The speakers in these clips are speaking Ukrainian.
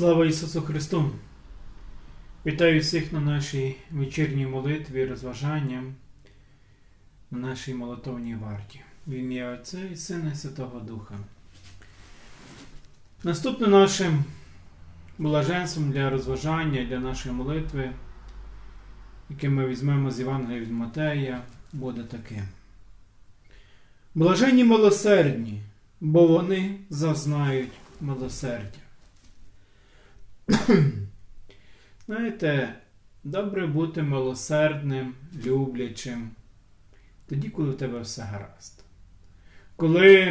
Слава Ісусу Христу! Вітаю всіх на нашій вечірній молитві, розважанням, на нашій молитовній варті. В ім'я Отця і Сина і Святого Духа. Наступним нашим блаженством для розважання, для нашої молитви, яке ми візьмемо з Євангелія від Матея, буде таке. Блаженні милосердні, бо вони зазнають милосердя. Знаєте, добре бути милосердним, люблячим, тоді, коли в тебе все гаразд. Коли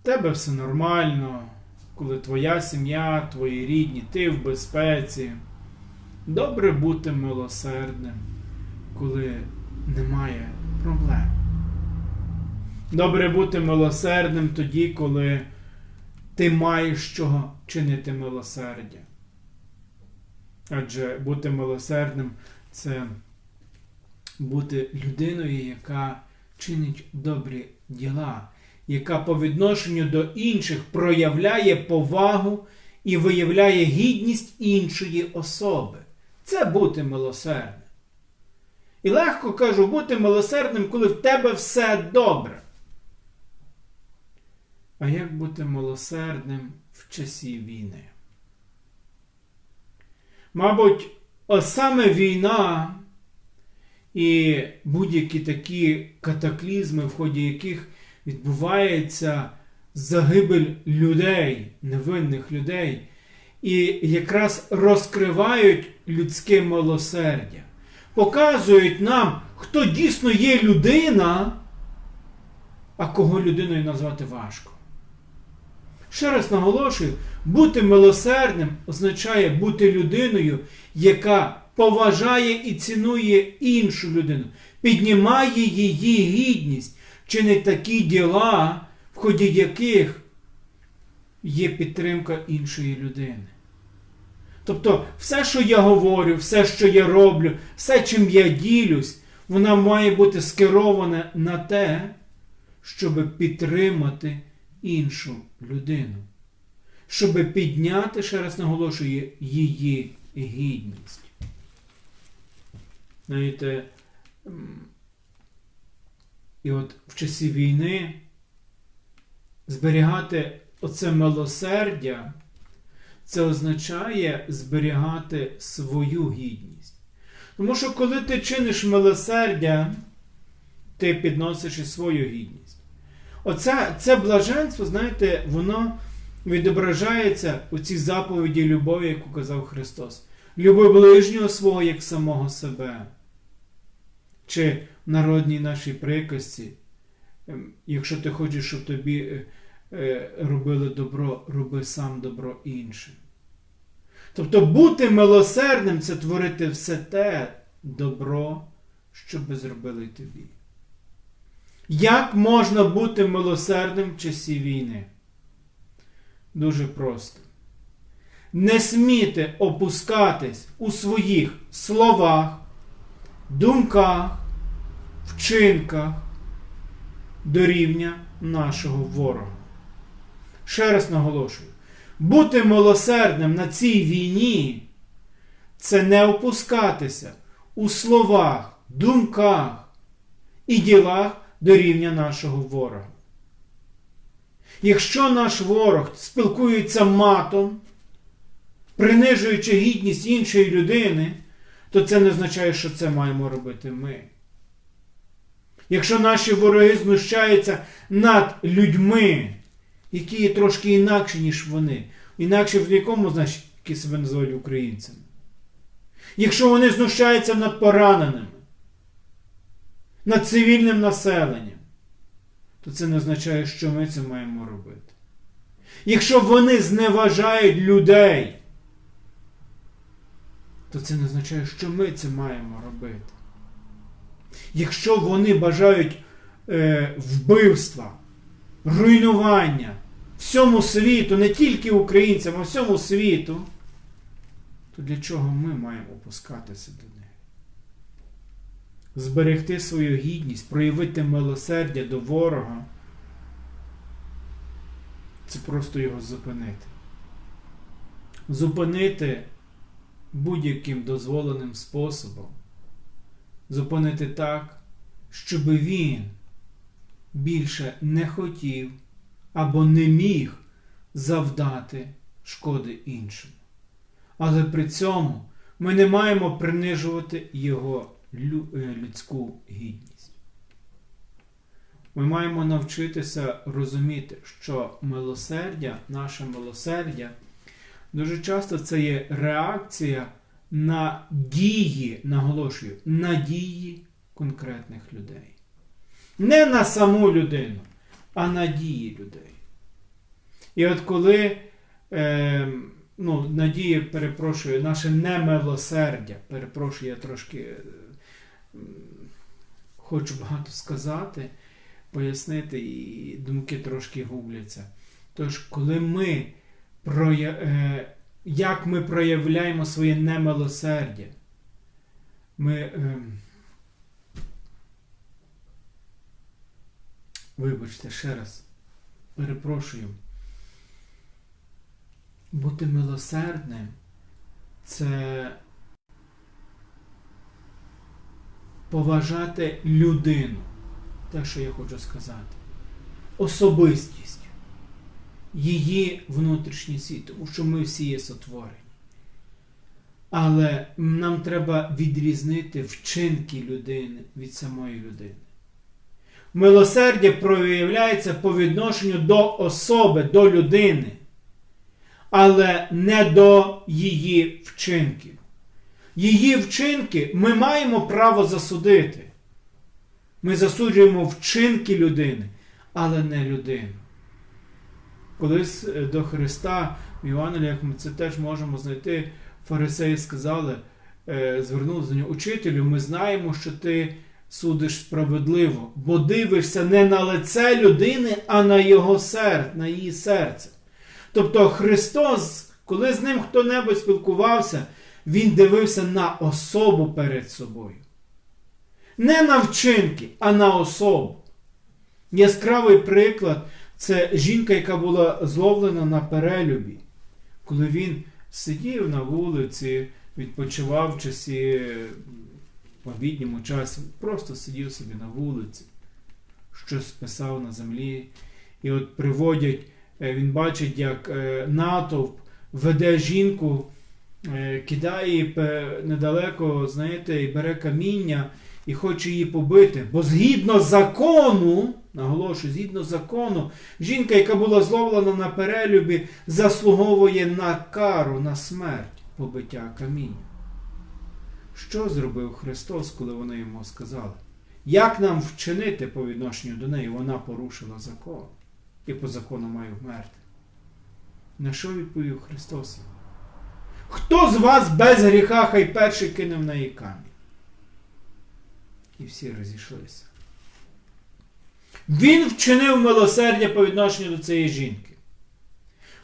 в тебе все нормально, коли твоя сім'я, твої рідні, ти в безпеці. Добре бути милосердним, коли немає проблем. Добре бути милосердним тоді, коли ти маєш чого чинити милосердя. Адже бути милосердним це бути людиною, яка чинить добрі діла, яка по відношенню до інших проявляє повагу і виявляє гідність іншої особи. Це бути милосердним. І легко кажу, бути милосердним, коли в тебе все добре. А як бути милосердним в часі війни? Мабуть, саме війна і будь-які такі катаклізми, в ході яких відбувається загибель людей, невинних людей, і якраз розкривають людське милосердя, показують нам, хто дійсно є людина, а кого людиною назвати важко. Ще раз наголошую, бути милосердним означає бути людиною, яка поважає і цінує іншу людину, піднімає її гідність, чинить такі діла, в ході яких є підтримка іншої людини. Тобто, все, що я говорю, все, що я роблю, все, чим я ділюсь, вона має бути скерована на те, щоб підтримати іншу людину, щоб підняти, ще раз наголошую, її гідність. Знаєте, і от в часі війни зберігати оце милосердя, це означає зберігати свою гідність. Тому що коли ти чиниш милосердя, ти підносиш і свою гідність. Оце це блаженство, знаєте, воно відображається у цій заповіді любові, яку казав Христос. Любов ближнього свого як самого себе. Чи в народній нашій приказці, якщо ти хочеш, щоб тобі робили добро, роби сам добро іншим. Тобто бути милосердним це творити все те добро, що би зробили тобі. Як можна бути милосердним в часі війни? Дуже просто. Не смійте опускатись у своїх словах, думках, вчинках до рівня нашого ворога. Ще раз наголошую: бути милосердним на цій війні це не опускатися у словах, думках і ділах до рівня нашого ворога. Якщо наш ворог спілкується матом, принижуючи гідність іншої людини, то це не означає, що це маємо робити ми. Якщо наші вороги знущаються над людьми, які є трошки інакші, ніж вони, інакше в якому, значить, які себе називають українцями. Якщо вони знущаються над пораненими, над цивільним населенням, то це не означає, що ми це маємо робити. Якщо вони зневажають людей, то це не означає, що ми це маємо робити. Якщо вони бажають е, вбивства, руйнування всьому світу, не тільки українцям, а всьому світу, то для чого ми маємо опускатися них? Зберегти свою гідність, проявити милосердя до ворога, це просто його зупинити. зупинити будь-яким дозволеним способом, зупинити так, щоб він більше не хотів або не міг завдати шкоди іншим. Але при цьому ми не маємо принижувати його людську гідність. Ми маємо навчитися розуміти, що милосердя, наше милосердя, дуже часто це є реакція на дії, наголошую, на дії конкретних людей. Не на саму людину, а на дії людей. І от коли е, ну, надії, перепрошую, наше немилосердя, перепрошую, я трошки е, хочу багато сказати, пояснити, і думки трошки губляться. Тож, коли ми проя... е, як ми проявляємо своє немилосердя, ми. Е, Вибачте, ще раз. Перепрошую. Бути милосердним це поважати людину. Те, що я хочу сказати. Особистість. Її внутрішній світ, тому що ми всі є сотворені. Але нам треба відрізнити вчинки людини від самої людини. Милосердя проявляється по відношенню до особи, до людини, але не до її вчинків. Її вчинки ми маємо право засудити. Ми засуджуємо вчинки людини, але не людину. Колись е, до Христа в Євангеліях ми це теж можемо знайти. Фарисеї сказали, е, звернулися до нього, учителю, ми знаємо, що ти судиш справедливо, бо дивишся не на лице людини, а на його серце, на її серце. Тобто Христос, коли з ним хто-небудь спілкувався, Він дивився на особу перед собою. Не на вчинки, а на особу. Яскравий приклад це жінка, яка була зловлена на перелюбі, коли він сидів на вулиці, відпочивав в часі в часі, просто сидів собі на вулиці, щось писав на землі. І от приводять, е, він бачить, як е, натовп веде жінку, кидає недалеко, знаєте, і бере каміння і хоче її побити. Бо згідно закону, наголошую, згідно закону, жінка, яка була зловлена на перелюбі, заслуговує на кару, на смерть побиття каміння. Що зробив Христос, коли вони йому сказали? Як нам вчинити по відношенню до неї? Вона порушила закон і по закону має вмерти. На що відповів Христос? Хто з вас без гріха хай перший кине в неї камінь? І всі розійшлися. Він вчинив милосердя по відношенню до цієї жінки.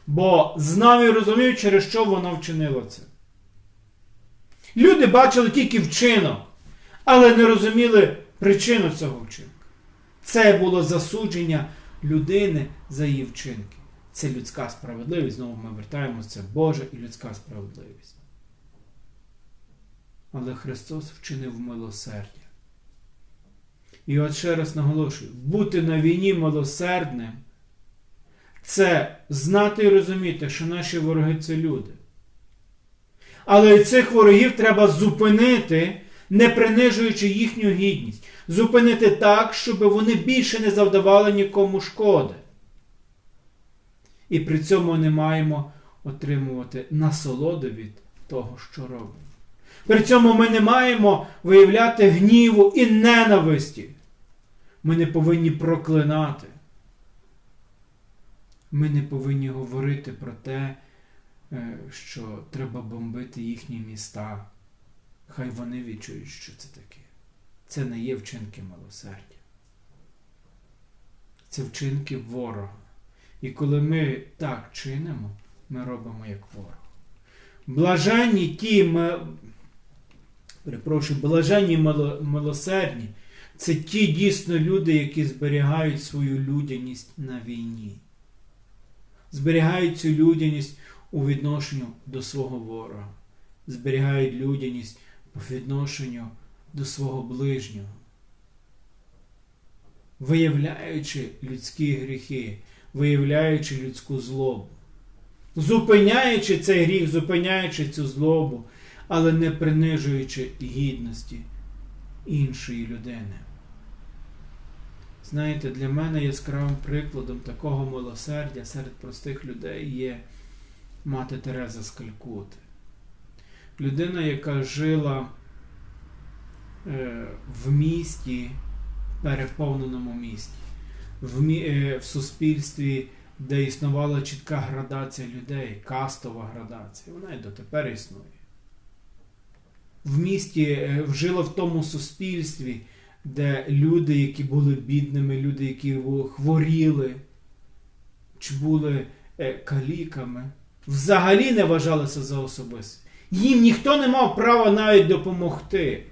Бо знав і розумів, через що вона вчинила це. Люди бачили тільки вчинок, але не розуміли причину цього вчинку. Це було засудження людини за її вчинки. Це людська справедливість. Знову ми вертаємося, це Божа і людська справедливість. Але Христос вчинив милосердя. І от ще раз наголошую: бути на війні милосердним це знати і розуміти, що наші вороги це люди. Але цих ворогів треба зупинити, не принижуючи їхню гідність. Зупинити так, щоб вони більше не завдавали нікому шкоди. І при цьому не маємо отримувати насолоди від того, що робимо. При цьому ми не маємо виявляти гніву і ненависті. Ми не повинні проклинати. Ми не повинні говорити про те, е, що треба бомбити їхні міста. Хай вони відчують, що це таке. Це не є вчинки милосердя. Це вчинки ворога. І коли ми так чинимо, ми робимо як ворог. Блаженні ті, ми, перепрошую, блаженні милосердні, це ті дійсно люди, які зберігають свою людяність на війні. Зберігають цю людяність у відношенню до свого ворога, зберігають людяність по відношенню до свого ближнього, виявляючи людські гріхи, виявляючи людську злобу, зупиняючи цей гріх, зупиняючи цю злобу, але не принижуючи гідності іншої людини. Знаєте, для мене яскравим прикладом такого милосердя серед простих людей є мати Тереза з Калькути. Людина, яка жила е, в місті, переповненому місті, в, е, в суспільстві, де існувала чітка градація людей, кастова градація. Вона і дотепер існує. В місті е, жила в тому суспільстві, де люди, які були бідними, люди, які хворіли, чи були е, каліками, взагалі не вважалися за особисті. Їм ніхто не мав права навіть допомогти.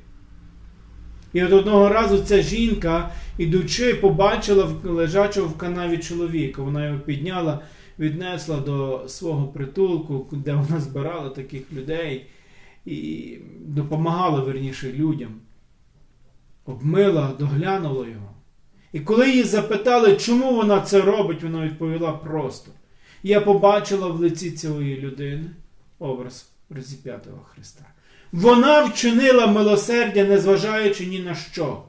І от одного разу ця жінка, ідучи, побачила лежачого в канаві чоловіка. Вона його підняла, віднесла до свого притулку, де вона збирала таких людей і допомагала верніше людям. Обмила, доглянула його. І коли її запитали, чому вона це робить, вона відповіла просто: Я побачила в лиці цієї людини образ розіп'ятого Христа. Вона вчинила милосердя, незважаючи ні на що.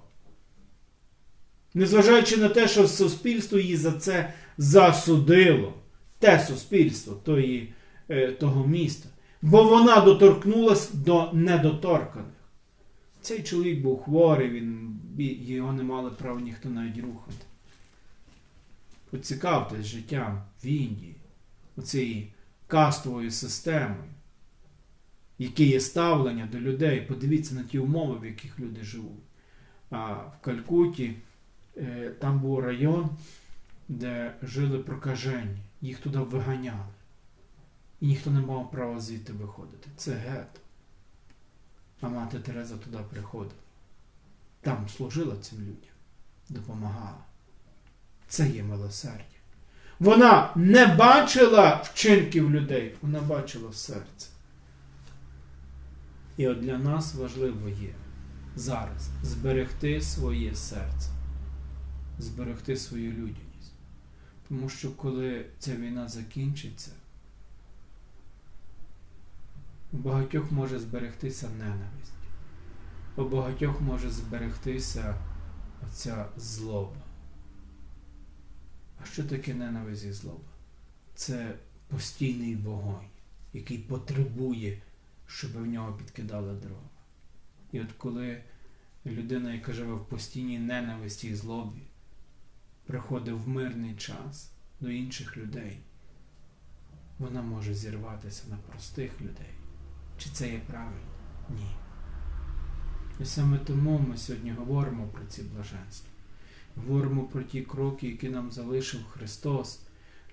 Незважаючи на те, що суспільство її за це засудило. Те суспільство тої, того міста. Бо вона доторкнулася до недоторканих. Цей чоловік був хворий, він, його не мали права ніхто навіть рухати. Поцікавтесь життям в Індії, оцією кастовою системою, яке є ставлення до людей. Подивіться на ті умови, в яких люди живуть. А в Калькуті е, там був район, де жили прокажені, їх туди виганяли. І ніхто не мав права звідти виходити. Це гетто. А мати Тереза туди приходила. Там служила цим людям, допомагала. Це є милосердя. Вона не бачила вчинків людей, вона бачила серце. І от для нас важливо є зараз зберегти своє серце, зберегти свою людяність. Тому що коли ця війна закінчиться, у багатьох може зберегтися ненависть. У багатьох може зберегтися оця злоба. А що таке ненависть і злоба? Це постійний вогонь, який потребує, щоб в нього підкидали дрова. І от коли людина, яка живе в постійній ненависті і злобі, приходить в мирний час до інших людей, вона може зірватися на простих людей. Чи це є правильно? Ні. І саме тому ми сьогодні говоримо про ці блаженства. Говоримо про ті кроки, які нам залишив Христос,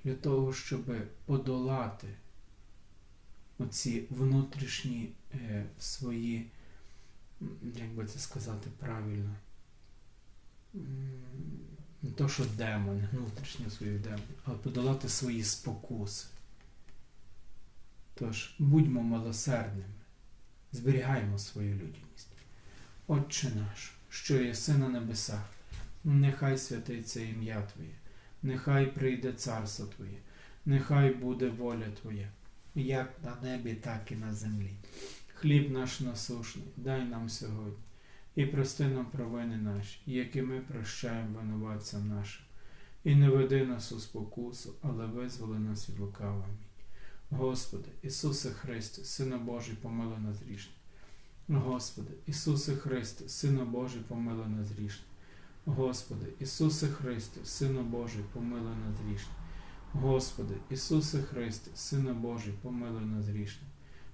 для того, щоб подолати оці внутрішні е, свої, як би це сказати правильно, не то, що демони, внутрішні свої демони, але подолати свої спокуси. Тож, будьмо милосердними, зберігаємо свою людяність. Отче наш, що єси на небесах, нехай святиться ім'я Твоє, нехай прийде царство Твоє, нехай буде воля Твоя, як на небі, так і на землі. Хліб наш насушний, дай нам сьогодні, і прости нам провини наші, які ми прощаємо винуватцям нашим. І не веди нас у спокусу, але визволи нас від лукавого. Господи, Ісусе Христе, Сина Божий, помилуй нас грішне. Господи, Ісусе Христе, Сина Божий, помилуй нас грішне. Господи, Ісусе Христе, Сина Божий, помилуй нас грішне. Господи, Ісусе Христе, Сина Божий, помилуй нас грішне.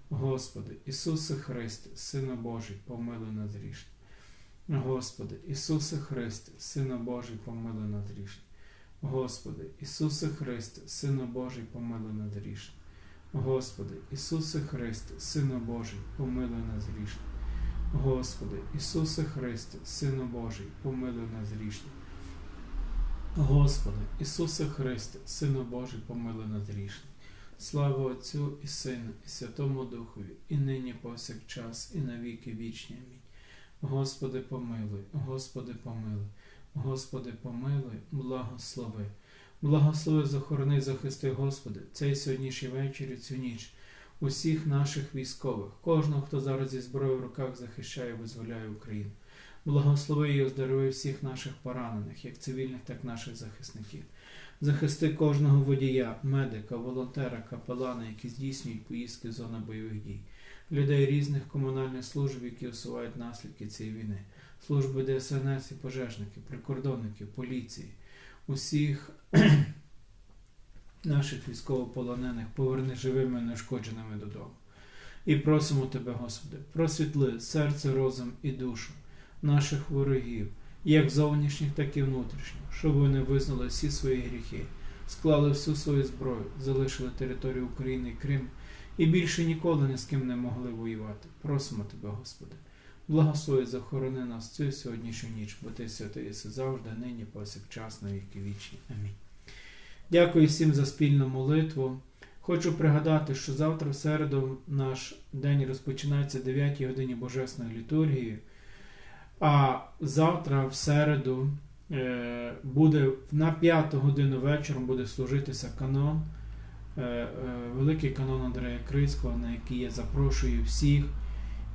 Господи, Ісусе Христе, Сина Божий, помилуй нас грішне. Господи, Ісусе Христе, Сина Божий, помилуй нас грішне. Господи, Ісусе Христе, Сина Божий, помилуй нас грішне. Господи, Ісусе Христе, Сину Божий, помилуй нас грішне. Господи, Ісусе Христе, Сину Божий, помилуй нас грішне. Господи, Ісусе Христе, Сину Божий, помилуй нас грішне. Слава Отцю і Сину, і Святому Духові, і нині повсякчас, і на віки вічні. Амінь. Господи помилуй, Господи помилуй, Господи помилуй, благослови. Благослови, захорони, захисти, Господи, цей сьогоднішній вечір і цю ніч, усіх наших військових, кожного, хто зараз зі зброєю в руках захищає і визволяє Україну. Благослови і оздорови всіх наших поранених, як цивільних, так і наших захисників. Захисти кожного водія, медика, волонтера, капелана, які здійснюють поїздки в зону бойових дій, людей різних комунальних служб, які усувають наслідки цієї війни, служби ДСНС і пожежники, прикордонники, поліції, усіх наших військовополонених поверни живими, неушкодженими додому. І просимо Тебе, Господи, просвітли серце, розум і душу наших ворогів, як зовнішніх, так і внутрішніх, щоб вони визнали всі свої гріхи, склали всю свою зброю, залишили територію України і Крим і більше ніколи ні з ким не могли воювати. Просимо Тебе, Господи. Благослови, захорони нас цю сьогоднішню ніч, бо ти святий єси завжди, нині, повсякчас, на віки вічні. Амінь. Дякую всім за спільну молитву. Хочу пригадати, що завтра в середу наш день розпочинається о 9 годині Божественної літургії, а завтра в середу е, буде на 5 годину вечором буде служитися канон, великий канон Андрея Крицького, на який я запрошую всіх,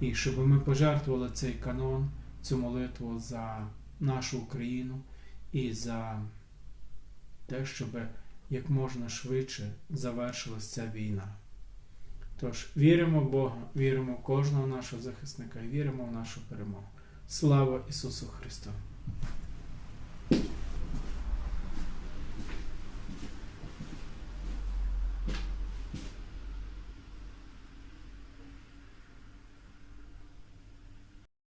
і щоб ми пожертвували цей канон, цю молитву за нашу Україну і за те, щоб як можна швидше завершилась ця війна. Тож віримо в Бога, віримо в кожного нашого захисника і віримо в нашу перемогу. Слава Ісусу Христу!